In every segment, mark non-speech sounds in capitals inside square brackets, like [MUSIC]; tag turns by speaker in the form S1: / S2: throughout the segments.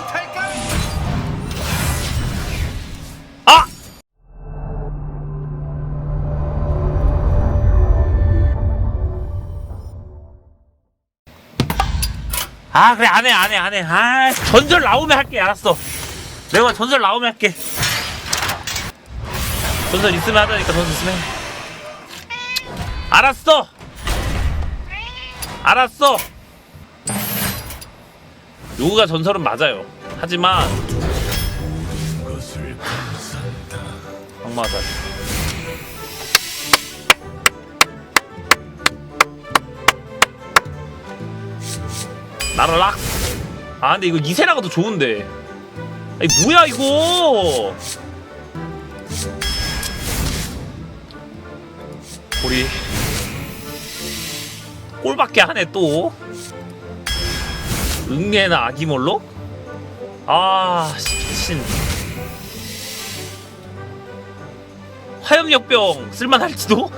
S1: 못할까?
S2: 아! 아 그래 안해 안해 안해 아 전설 나오면 할게 알았어 내가 전설 나오면 할게 전설 있으면 하자니까 전설 있으면 해. 알았어 알았어 요구가 전설은 맞아요. 하지만 악마다 나랄락. 아 근데 이거 이세라가 더 좋은데. 아니 뭐야 이거? 우리 꼴밖에 하네 또 응애나 아기몰로? 아 씨, 미친. 화염역병 쓸만할지도?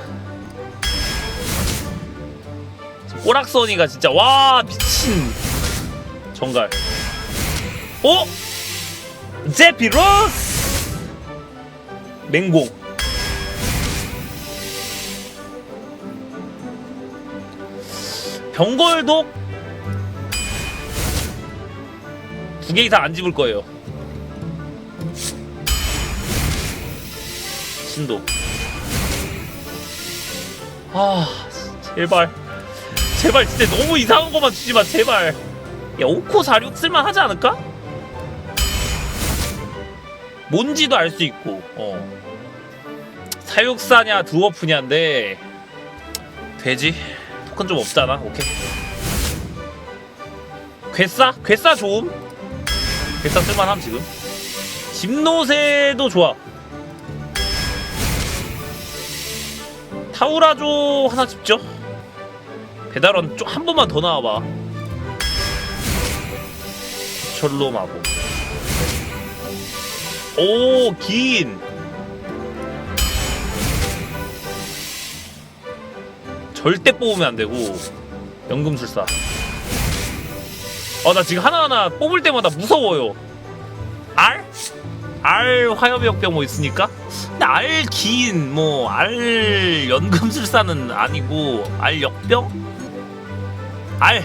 S2: 꼬락서니가 진짜 와 미친. 정갈. 어? 제피로스! 맹공 병걸독 두 개 이상 안 집을 거예요. 신도. 아 제발. 제발 진짜 너무 이상한 거만 주지 마 제발. 야 5코 46 쓸만 하지 않을까? 뭔지도 알 수 있고 어. 사육사냐 드워프냐인데 돼지. 토큰 좀 없잖아 오케이. 괴싸? 괴싸 좋음 괴싸 쓸만함 지금. 집노새도 좋아. 타우라조 하나 집죠? 배달원 좀한 번만 더 나와봐. 철로 마고 오긴. 절대 뽑으면 안 되고 연금술사 어 나 지금 하나하나 뽑을 때마다 무서워요. 알? 알 화염역병 뭐 있으니까? 근데 알긴뭐알 연금술사는 아니고 알 역병? 알.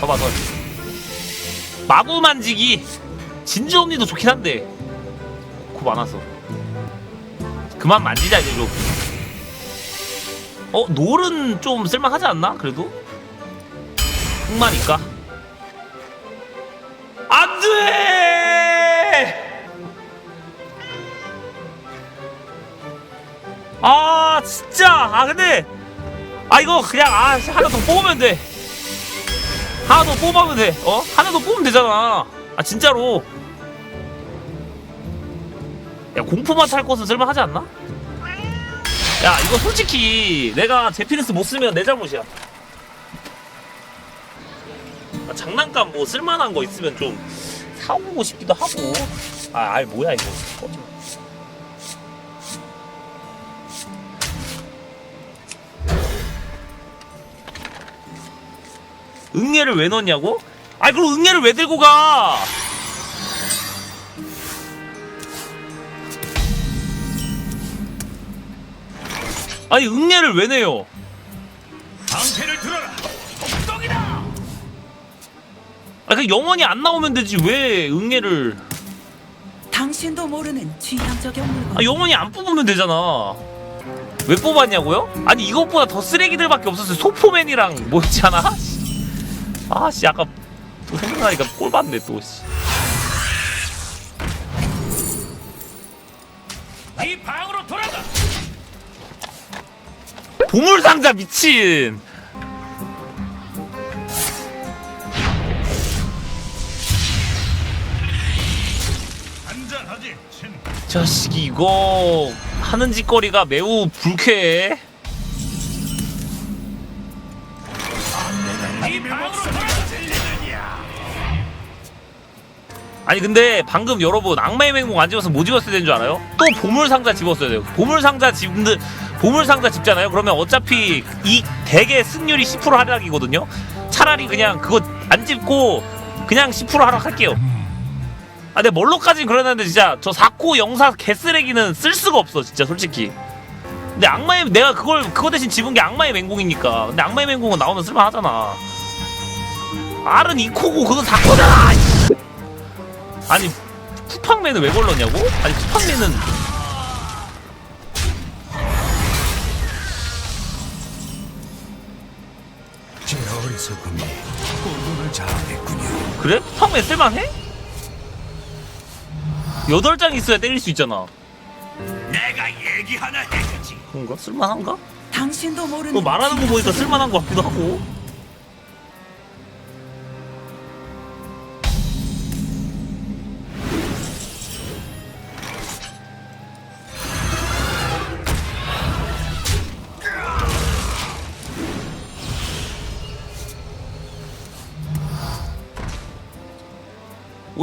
S2: 서봐 서. 마구 만지기. 진주 언니도 좋긴 한데. 고 많아서. 그만 만지자 이제 좀 어? 놀은 좀 쓸만하지 않나? 그래도? 흑마니까 안돼! 아 진짜 아 근데 아 이거 그냥 아 씨, 하나 더 뽑으면 돼 하나 더 뽑으면 돼 어? 하나 더 뽑으면 되잖아 아 진짜로 야 공포만 탈 것은 쓸만하지 않나? 야 이거 솔직히 내가 제피니스 못 쓰면 내 잘못이야 아, 장난감 뭐 쓸만한 거 있으면 좀 사오고 싶기도 하고 아알 뭐야 이거 꺼져. 응애를 왜 넣냐고? 아니 그럼 응애를 왜 들고 가? 아니 응애를 왜 내요?
S1: 방패를 들어라. 똥이다.
S2: 아그 영원히 안 나오면 되지 왜 응애를
S3: 당신도 모르는 취향적인 물건.
S2: 아 영원히 안 뽑으면 되잖아 왜 뽑았냐고요? 아니 이것보다 더 쓰레기들밖에 없었어요 소포맨이랑 하나? [LAUGHS] 아씨 아까 또 생각하니까 꼴 봤네 또 씨.
S1: 이 방으로 돌아가.
S2: 보물상자 미친. 자식이 이거 하는 짓거리가 매우 불쾌해? 아니 근데 방금 여러분 악마의 맹목 안 집어서 뭐 집었어야 되는 줄 알아요? 또 보물상자 집었어야 돼요 보물상자 집는 보물상자 집잖아요. 그러면 어차피 이 대개 승률이 10% 하락이거든요. 차라리 그냥 그거 안 집고 그냥 10% 하락할게요. 아, 근데 멀로까지 그러는데 진짜 저 4코 영사 개쓰레기는 쓸 수가 없어, 진짜 솔직히. 근데 악마의 내가 그걸 그거 대신 집은 게 악마의 맹공이니까. 근데 악마의 맹공은 나오면 쓸만하잖아. R은 2코고 그건 4코잖아. 아니 쿠팡맨을 왜 걸렀냐고? 아니 쿠팡맨은
S1: 제 어리석음이 혼돈을 자아냈군요.
S2: 그래? 쿠팡맨 쓸만해? 여덟 장 있어야 때릴 수 있잖아.
S1: 내가 얘기 하나 해주지.
S2: 그런가? 쓸만한가?
S3: 당신도 모르는
S2: 너 말하는 거 보니까 쓸만한 거 같기도 하고.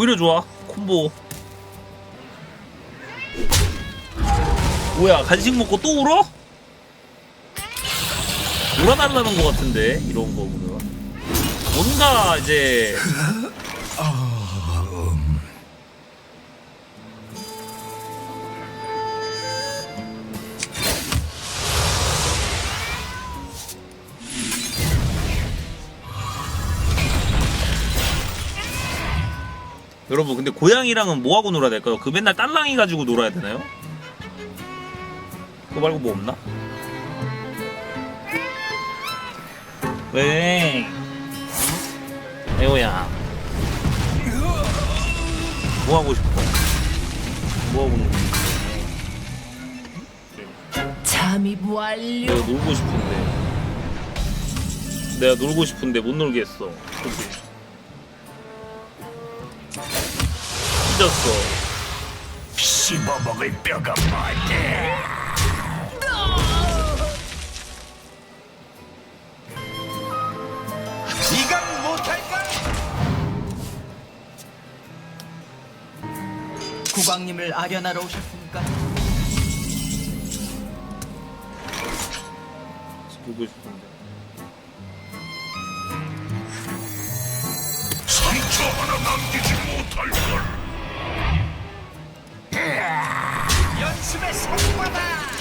S2: 오히려 좋아. 콤보. 뭐야 간식 먹고 또 울어? 놀아달라는 것 같은데 이런 거 보면. 뭔가 이제 [LAUGHS] 여러분 근데 고양이랑은 뭐하고 놀아야 될까요? 그 맨날 딸랑이 가지고 놀아야 되나요? 그거 말고 뭐 없나? 왜? 에오야 뭐 하고 싶어? 뭐 하고 놀고 싶어?
S3: 완료.
S2: 내가 놀고 싶은데 내가 놀고 싶은데 못 놀게 했어 그치? 찢었어
S1: 씹어먹을 뼈가? 네가 못할까?
S3: 국왕님을 아련하러 오셨습니까?
S2: 놀고 싶은데
S1: 상처 하나 남기지 못할 걸. 연습의 성과다.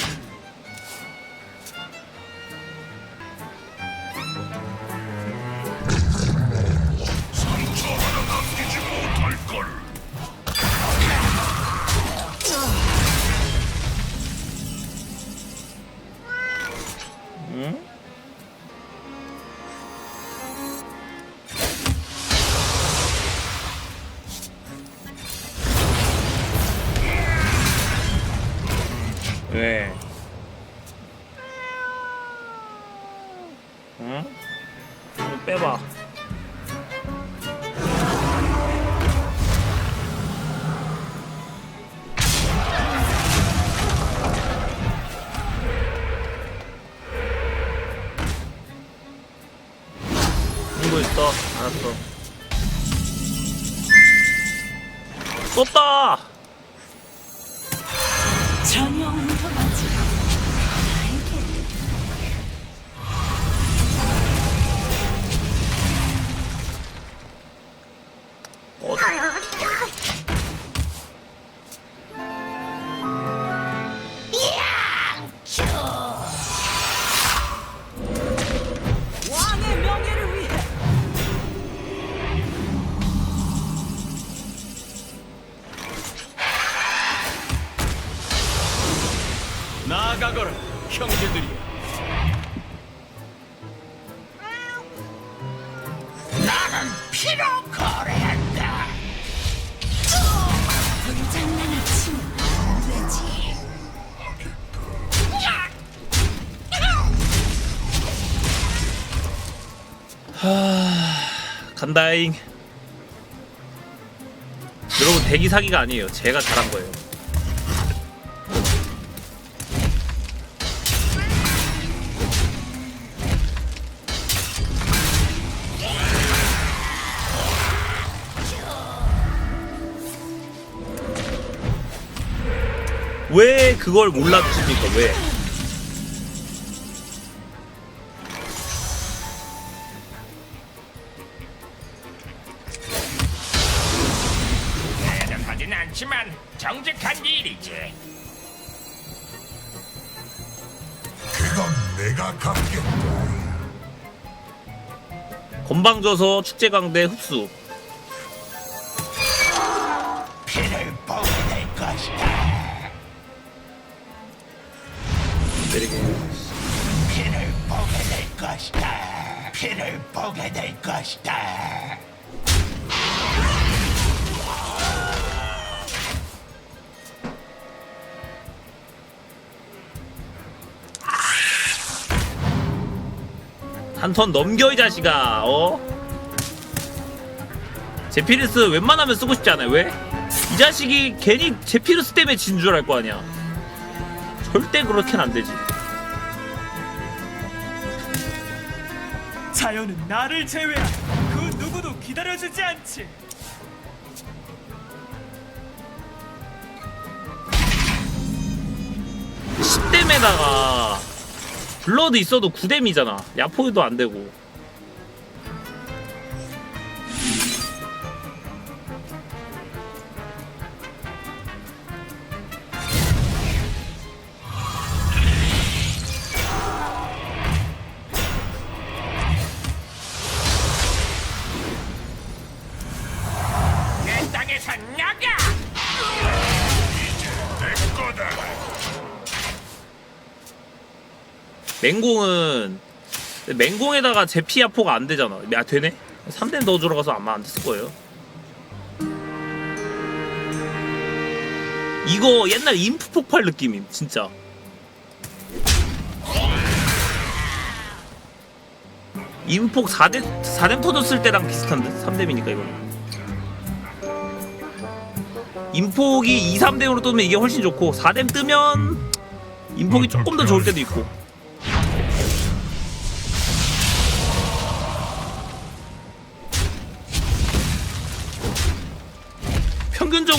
S2: 간다잉. 여러분 대기 사기가 아니에요. 제가 잘한 거예요. 왜 그걸 몰라주십니까? 왜?
S4: 내가 갚겠다.
S2: 건방져서 축제강대 흡수
S1: 피를 될 것이다. 피를 보게 될 것이다. 피를 될 것이다.
S2: 한 턴 넘겨 이 자식아 어? 제피르스 웬만하면 쓰고 싶지 않아요 왜? 이 자식이 괜히 제피르스 때문에 진 줄 알 거 아니야 절대 그렇게는 안 되지
S5: 자연은 나를 제외한 그 누구도 기다려주지 않지.
S2: 10댐에다가 블러드 있어도 9댐이잖아. 야포도 안 되고 맹공은 맹공에다가 제피 야포가 안 되잖아. 야 되네? 3댐 더 들어가서 아마 안 됐을 거예요. 이거 옛날 인프 폭발 느낌임 진짜. 인폭 4댐 4댐 터졌을 때랑 비슷한데? 3댐이니까 이거는. 인폭이 2, 3댐으로 뜨면 이게 훨씬 좋고 4댐 뜨면 인폭이 조금 더 좋을 때도 있고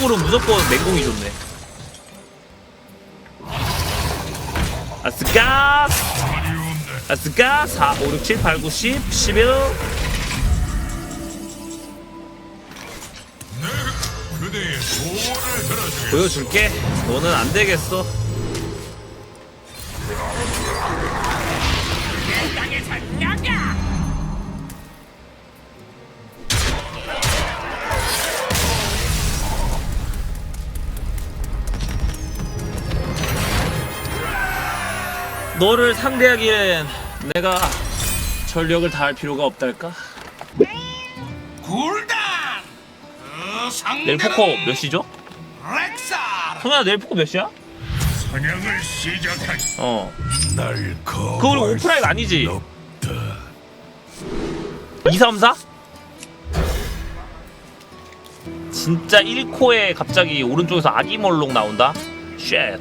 S2: 평균적으로 무조건 맹공이 좋네. 아스가 아스가 4, 5, 6, 7, 8, 9, 10, 11
S4: 그대의 소원을 들어주겠다.
S2: 보여줄게. 너는 안 되겠어. 너를 상대하기엔 내가 전력을 다할 필요가 없달까?
S1: 굴단! 그
S2: 내일 포커 몇 시죠?
S1: 렉사!
S2: 성현아 내일 포커 몇 시야?
S1: 사냥을 시작하지.
S2: 어.
S4: 날
S2: 그거 우리 오프라인 아니지?
S4: 수 없다.
S2: 2, 3, 4? 진짜 1코에 갑자기 오른쪽에서 아기멀록 나온다? 쉣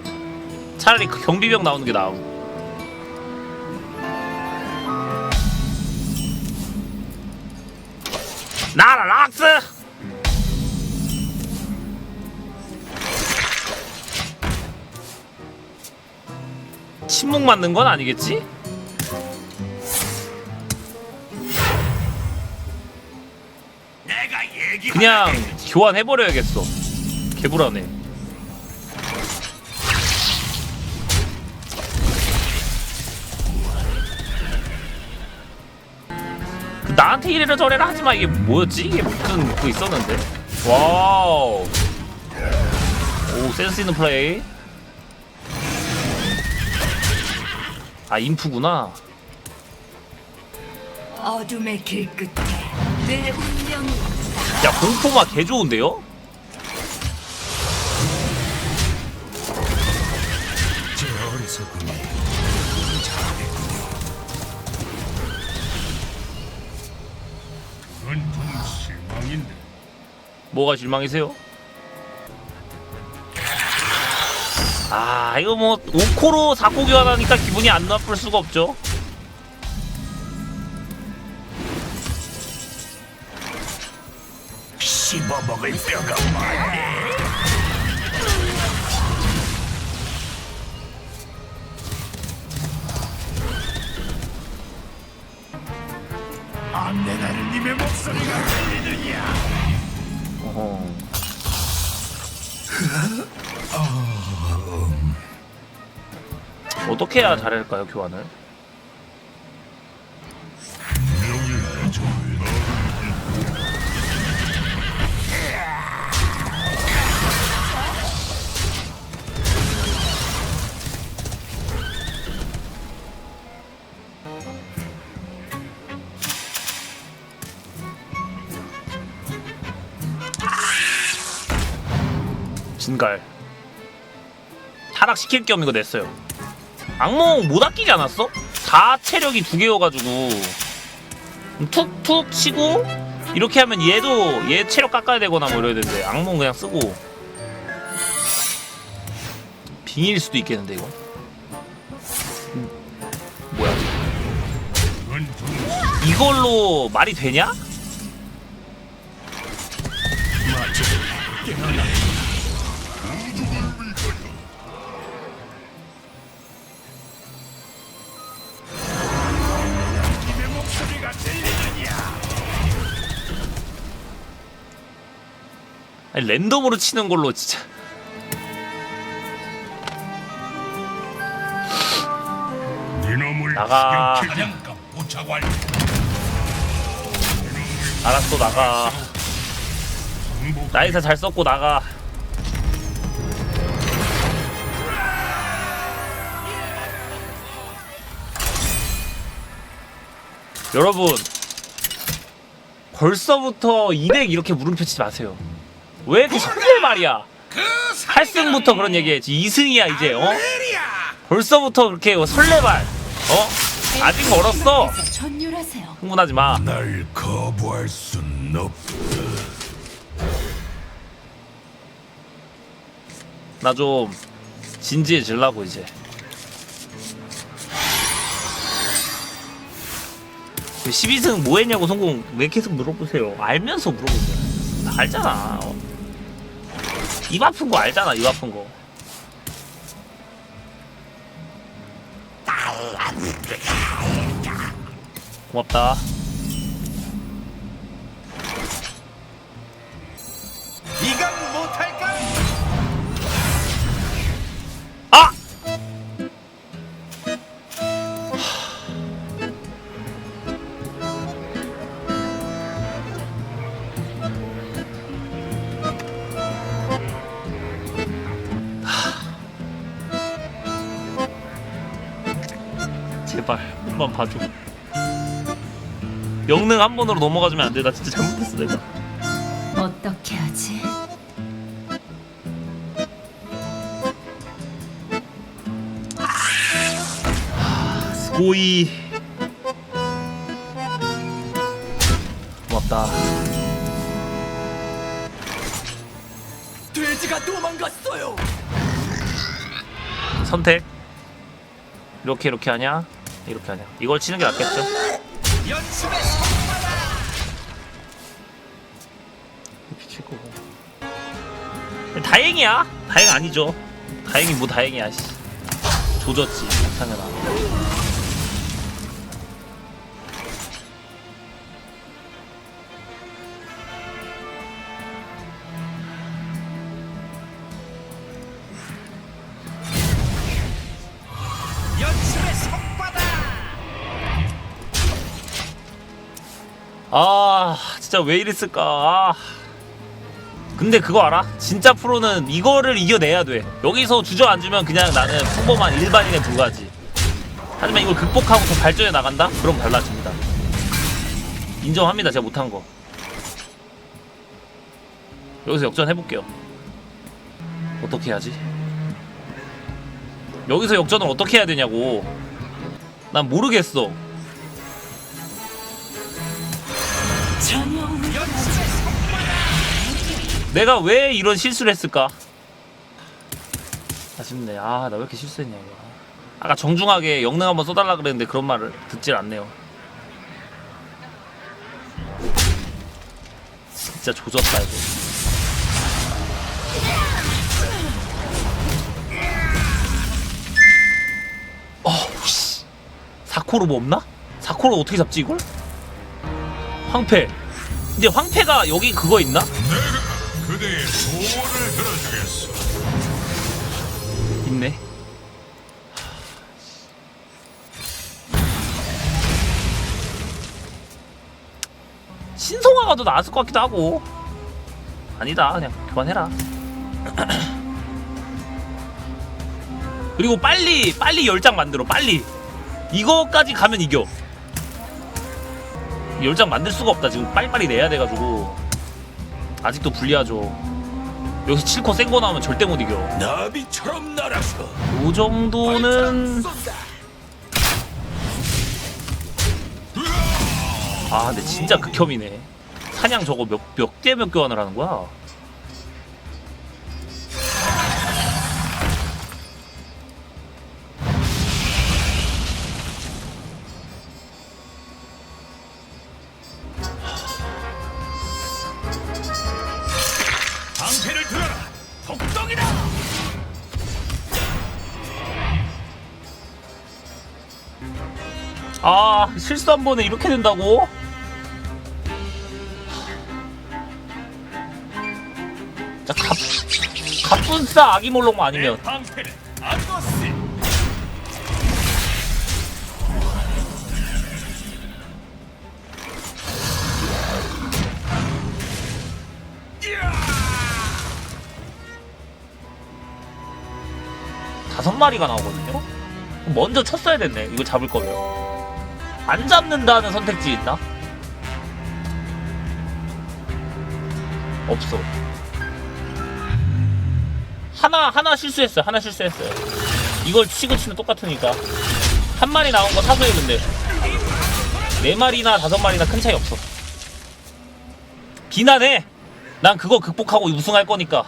S2: 차라리 그 경비병 나오는 게 나음 나라 락스! 침묵 맞는 건 아니겠지? 그냥 교환해버려야겠어. 개불하네. 나한테 이래라 저래라 하지마 이게 뭐였지? 이게 무슨 그 있었는데. 와우. 오 센스 있는 플레이. 아 인프구나.
S3: 어둠의 길 끝에 내 운명이
S2: 야 공포마 개 좋은데요?
S1: 실망인데.
S2: 뭐가 실망이세요? 아 이거 뭐 5코로 4코 교환하니까 기분이 안 나쁠 수가 없죠
S1: 씹어먹을 뼈가 많네. 안내 나는 님의 목소리가 들리느냐?
S2: 어허. 어떻게 해야 잘할까요 교환을? 타락시킬 겸 이거 냈어요. 악몽 못 아끼지 않았어? 다 체력이 두 개여가지고. 툭툭 치고 이렇게 하면 얘도 얘 체력 깎아야 되거나 뭐 이래야 되는데 악몽 그냥 쓰고. 빙일 수도 있겠는데 이거? 음, 뭐야? 이걸로 말이 되냐? 랜덤으로 치는 걸로 진짜. 나가. 알았어 나가 나이사 잘 썼고 나가. 여러분 벌써부터 200 이렇게 물음표 치지 마세요 왜 이렇게 설레 말이야 8승부터 그런 얘기했지 2승이야 이제 어? 벌써부터 그렇게 설레발 어? 아직 멀었어
S3: 전율하세요.
S2: 흥분하지 마
S4: 날 거부할 순 없다.
S2: 나 좀 진지해질라고 이제 그 12승 뭐 했냐고 성공 왜 계속 물어보세요 알면서 물어보세요 다 알잖아 어. 입 아픈 거 알잖아 입 아픈 거. 고맙다 영능 한 번으로 넘어가주면 안 돼? 나 진짜 잘못했어 내가.
S3: 어떻게 하지?
S2: 고이. 고맙다.
S5: 돼지가 도망갔어요.
S2: 선택. 이렇게 이렇게 하냐? 이렇게 하냐? 이걸 치는 게 낫겠죠?
S5: 연습에
S2: 이 다행이야 다행 아니죠 다행이 뭐 다행이야 씨 조졌지
S5: 성과다.
S2: 아 진짜 왜 이랬을까 아. 근데 그거 알아? 진짜 프로는 이거를 이겨내야 돼. 여기서 주저앉으면 그냥 나는 평범한 일반인에 불과하지. 하지만 이걸 극복하고 더 발전해 나간다? 그럼 달라집니다. 인정합니다. 제가 못한 거. 여기서 역전해볼게요. 어떻게 해야지? 여기서 역전을 어떻게 해야 되냐고. 난 모르겠어.
S3: 전혀
S2: 내가 왜 이런 실수를 했을까? 아쉽네. 아, 나 왜 이렇게 실수했냐, 이거. 아까 정중하게 영능 한번 써달라 그랬는데 그런 말을 듣질 않네요. 진짜 조졌다, 이거. 어우, 씨. 사코로 뭐 없나? 사코로 어떻게 잡지, 이걸? 황패. 근데 황패가 여기 그거 있나?
S4: 그대의 소원을 들어주겠어.
S2: 있네. 신성화가 더 나았을 것 같기도 하고. 아니다 그냥 교환해라. [CLEARS THROAT] 그리고 빨리 빨리 열장 만들어 빨리. 이거까지 가면 이겨. 열장 만들 수가 없다 지금. 빨리빨리 내야 돼가지고 아직도 불리하죠. 여기서 7코 센 거 나오면 절대 못 이겨.
S1: 나비처럼 날아서
S2: 요 정도는 아 근데 진짜 극혐이네. 사냥 저거 몇 몇 개 몇 교환을 하는 거야 아 실수 한 번에 이렇게 된다고? 자 갑, 갑분싸 아기 몰롱 아니면
S1: 방패는 아거스
S2: 다섯 마리가 나오거든요? 먼저 쳤어야 됐네 이거 잡을 거면 안 잡는다는 선택지 있나? 없어. 하나 하나 실수했어요. 하나 실수했어요. 이걸 치고 치면 똑같으니까. 한 마리 나온 거 사소해 근데. 네 마리나 다섯 마리나 큰 차이 없어. 비난해! 난 그거 극복하고 우승할 거니까.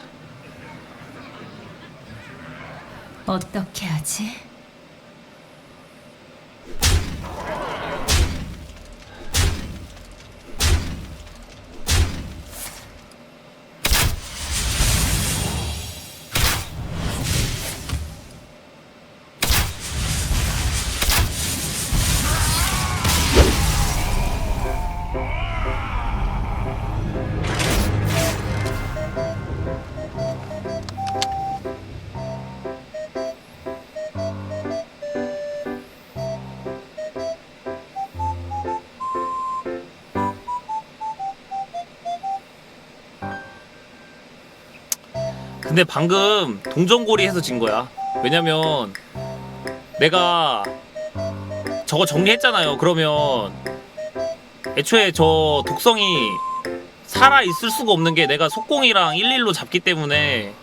S3: 어떻게 하지?
S2: 근데 방금 동전고리 해서 진 거야. 왜냐면 내가 저거 정리했잖아요. 그러면 애초에 저 독성이 살아 있을 수가 없는 게 내가 속공이랑 11로 잡기 때문에